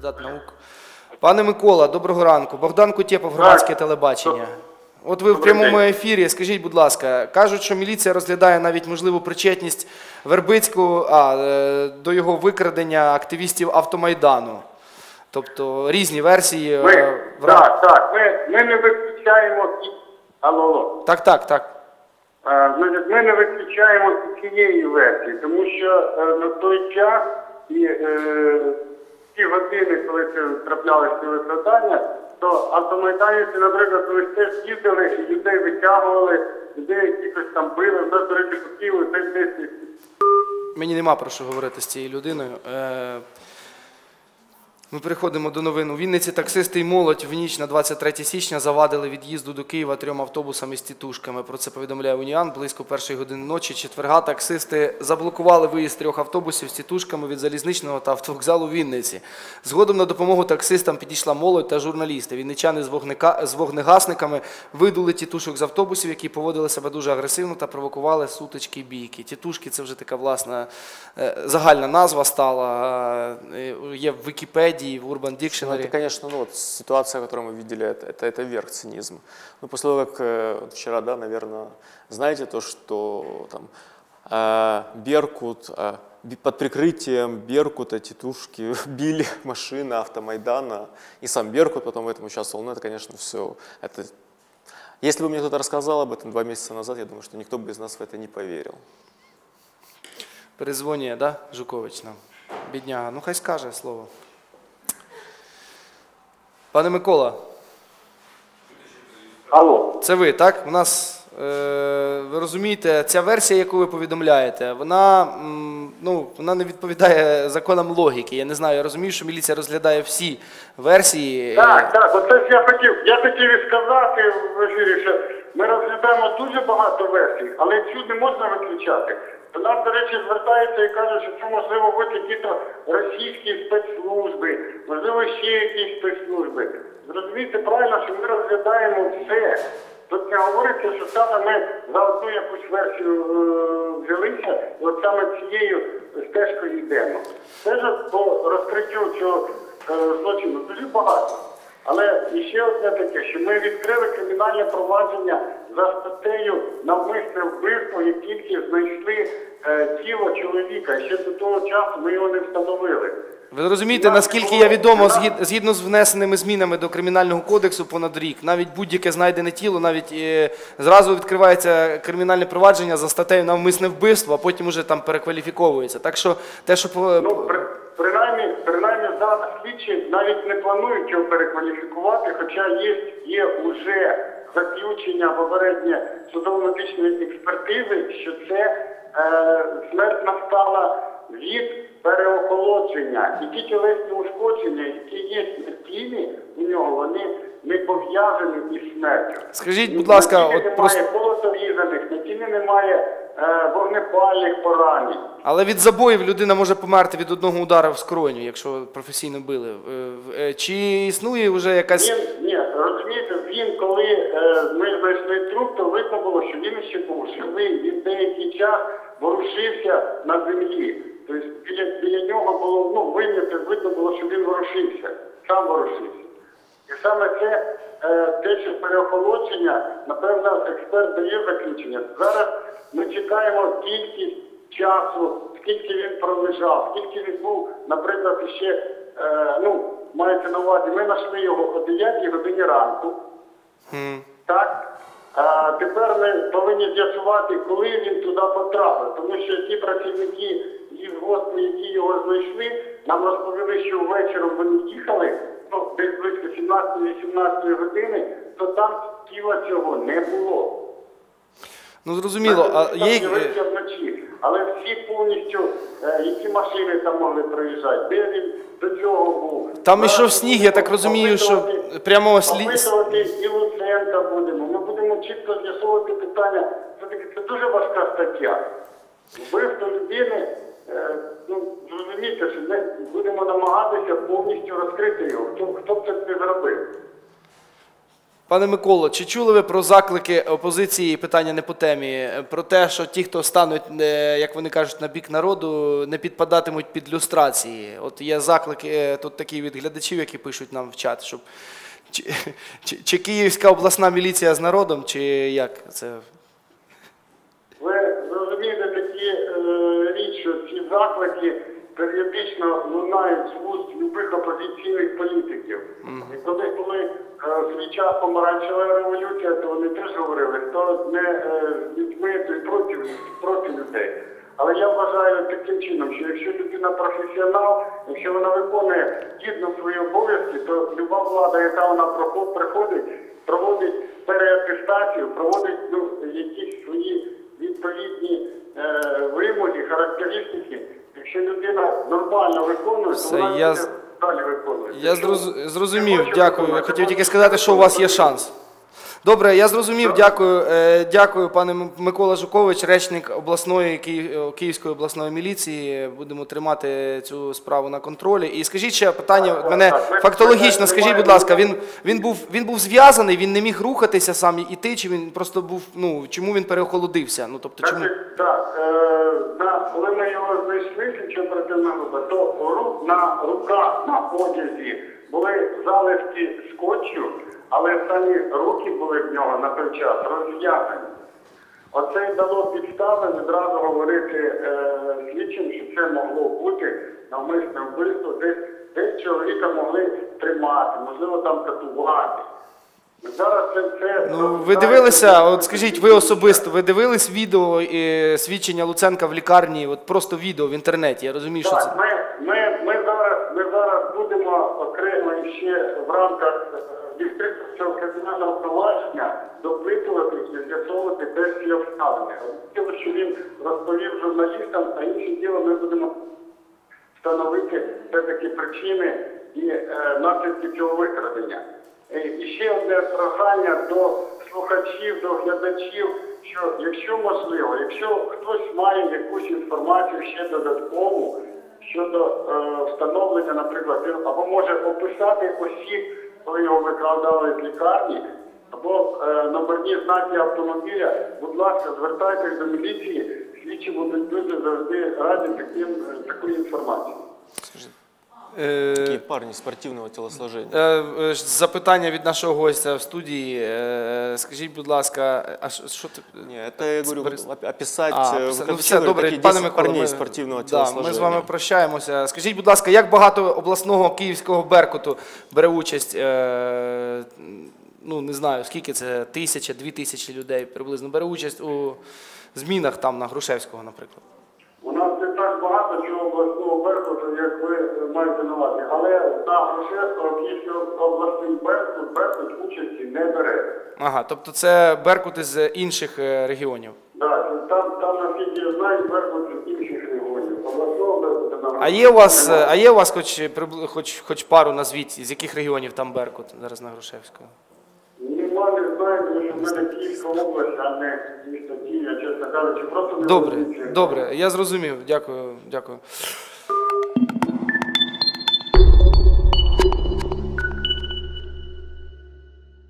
кандидат наук. Пане Микола, доброго ранку. Богдан Кутєпов, громадське телебачення. От ви в прямому ефірі. Скажіть, будь ласка, кажуть, що міліція розглядає навіть можливу причетність Вербицького а, е, до його викрадення активістів автомайдану. Тобто різні версії. е, Ми, в так, так, ми, ми не виключаємо алло, алло. так, так, так. Ми не виключаємо цієї версії, тому що е, на той час і е, ті години, коли це траплялися викладання, то автомайданівці, наприклад, колись теж їздили і людей витягували, людей якихось там били, нас, до речі, хотіли, це десь Мені нема про що говорити з цією людиною. Е, Ми переходимо до новин. У Вінниці таксисти і молодь в ніч на 23 січня завадили від'їзду до Києва трьом автобусами з тітушками. Про це повідомляє Уніан. Близько першої години ночі четверга таксисти заблокували виїзд трьох автобусів з тітушками від залізничного та автовокзалу Вінниці. Згодом на допомогу таксистам підійшла молодь та журналісти. Вінничани з, вогника, з вогнегасниками видули тітушок з автобусів, які поводили себе дуже агресивно та провокували сутички і бійки. Тітушки це вже така власна е, загальна назва стала. е, Є в Вікіпедії, в Urban Ну, Dictionary. это, конечно, ну, вот ситуация, которую мы видели, это, это, это верх цинизма. Ну, после того, как э, вот вчера, да, наверное, знаете то, что там э, Беркут, э, под прикрытием Беркута тетушки били машины автомайдана, и сам Беркут потом в этом участвовал, ну, это, конечно, все, это... Если бы мне кто-то рассказал об этом два месяца назад, я думаю, что никто бы из нас в это не поверил. Перезвонює, да, Жукович нам? Бідняга. Ну хай скаже слово. Пане Микола, Алло. це ви, так? У нас, е, ви розумієте, ця версія, яку ви повідомляєте, вона, м, ну, вона не відповідає законам логіки. Я не знаю, я розумію, що міліція розглядає всі версії. Так, так, оце я хотів. Я хотів і сказати в ефірі, що ми розглядаємо дуже багато версій, але цю не можна виключати. До нас, до речі, звертаються і кажуть, що це можливо бути якісь російські спецслужби, можливо, ще якісь спецслужби. Зрозумійте правильно, що ми розглядаємо все. Тут не говориться, що саме ми за одну якусь версію е, взялися, і от саме цією стежкою йдемо. Стежок по розкриттю цього е, злочину дуже багато. Але іще одне таке, що ми відкрили кримінальне провадження за статтею навмисне вбивство, як тільки знайшли е, тіло чоловіка. Ще до того часу ми його не встановили. Ви розумієте, наскільки я відомо, згід- згідно з внесеними змінами до кримінального кодексу понад рік, навіть будь-яке знайдене тіло, навіть е, зразу відкривається кримінальне провадження за статтею навмисне вбивство, а потім уже там перекваліфіковується. Так що те, що Ну, при, принаймні, принаймні зараз слідчі навіть не планують його перекваліфікувати, хоча є, є уже заключення попереднє судово-медичної експертизи, що це е, смерть настала від переохолодження. І ті тілесні ушкодження, які є тілі у нього, вони не пов'язані із смертю. Скажіть, будь ласка, на тілі от немає просто- колотов'язаних, на тілі немає е, вогнепальних поранень. але від забоїв людина може померти від одного удару в скроню, якщо професійно били. Е, е, Чи існує вже якась. Він, ні, розумієте, він, коли е, ми знайшли труп, то видно було, що він ще був живий, він деякий час ворушився на землі. Тобто біля, біля нього було, ну, вим'яти, видно було, що він ворушився, сам ворушився. І саме це е, те, що переохолодження, напевно, експерт дає заключення. Зараз ми чекаємо кількість часу, скільки він пролежав, скільки він був, наприклад, ще, е, ну, мається на увазі, ми знайшли його о 9 годині ранку. Так? А тепер ми повинні з'ясувати, коли він туди потрапив, тому що ті працівники із госпу, які його знайшли, нам розповіли, що ввечері вони їхали, ну, десь близько 17-18 години, то там тіла цього не було. Ну зрозуміло, а є. вночі. Але всі повністю, е, які машини там могли проїжджати, де він до цього був. Там ішов сніг, я так розумію, що прямо слі- опитувати і Луценка будемо. Ми будемо чітко з'ясовувати питання. Це таки це дуже важка стаття. Вбивство людини, е, ну зрозумійте, що ми будемо намагатися повністю розкрити його. Хто, хто б це не зробив? Пане Миколо, чи чули ви про заклики опозиції, питання не по темі, про те, що ті, хто стануть, е, як вони кажуть, на бік народу, не підпадатимуть під люстрації? От є заклики е, тут такі від глядачів, які пишуть нам в чат, щоб чи, чи, чи Київська обласна міліція з народом, чи як це? Ви зрозумієте такі е, річ, що ці заклики періодично лунають з вуст любих опозиційних політиків. І коли були е, свій час помаранчева революція, то вони теж говорили, хто не е, з людьми, то й проти, проти людей. Але я вважаю таким чином, що якщо людина професіонал, якщо вона виконує гідно свої обов'язки, то люба влада, яка вона приходить, проводить переатестацію, проводить ну, якісь свої відповідні е, вимоги, характеристики. Якщо людина нормально виконує, Все, то вона я далі виконує. Я зрозумів, дякую. Я хотів тільки сказати, що у вас є шанс. Добре, я зрозумів, дякую. Е, Дякую, пане Микола Жукович, речник обласної е, Київської обласної міліції. Будемо тримати цю справу на контролі. І скажіть ще питання мене фактологічно. Скажіть, будь ласка, він, він був він був зв'язаний, він не міг рухатися сам і іти, чи він просто був. Ну чому він переохолодився? Ну тобто, чому так, е, на, коли ми його знайшли, слідчо оперативна то на руках, на одязі були залишки скотчу, але самі руки були в нього на той час розв'язані. Оце й дало підстави відразу говорити е, слідчим, що це могло бути навмисне вбивство. Десь, десь чоловіка могли тримати, можливо, там катувати. Зараз це, Ну, ви дивилися, от скажіть, ви особисто, ви дивились відео і свідчення Луценка в лікарні, от просто відео в інтернеті. Я розумію, що це. Так, ми, ми, ми, зараз, ми зараз будемо окремо ще в рамках е, відкритого цього провадження допитувати і з'ясовувати де всі обставини. Діло, що він розповів журналістам, а інше діло ми будемо встановити все-таки причини і е, наслідки цього викрадення. Е, І ще одне прохання до слухачів, до глядачів, що якщо можливо, якщо хтось має якусь інформацію ще додаткову щодо е, встановлення, наприклад, або може описати осіб, коли його викрадали з лікарні, або е, номерні знаки автомобіля, будь ласка, звертайтесь до міліції, слідчі будуть дуже завжди раді таким, е, такої інформації. Е, Такие парни спортивного телосложения. Е, е, ж Запитання від нашого гостя в студії. Е, Скажіть, будь ласка, а що що ти? Не, это я говорю, Борис- вот оп- описать, А, э, писати. как ну, вы все, говорите, добре, такие пане 10 Микола, парней ми, спортивного да, телосложения. ми з вами прощаємося. Скажіть, будь ласка, як багато обласного київського беркуту бере участь? Е, ну, не знаю, скільки це, тисяча, дві тисячі людей приблизно бере участь у змінах там на Грушевського, наприклад. Обласний беркут, беркут участі не бере. Ага, тобто це беркут із інших е, регіонів. Да, там, там наскільки я знаю, беркут з інших регіонів. Обласного А є у вас, е, а є у вас хоч, прибли- хоч, хоч пару назвіть, з яких регіонів там беркут зараз на Грушевського? Нема, не знаю, тому що в мене Київська область, а не місто Київ, я чесно кажучи, просто не Добре, добре, я зрозумів. Дякую, дякую.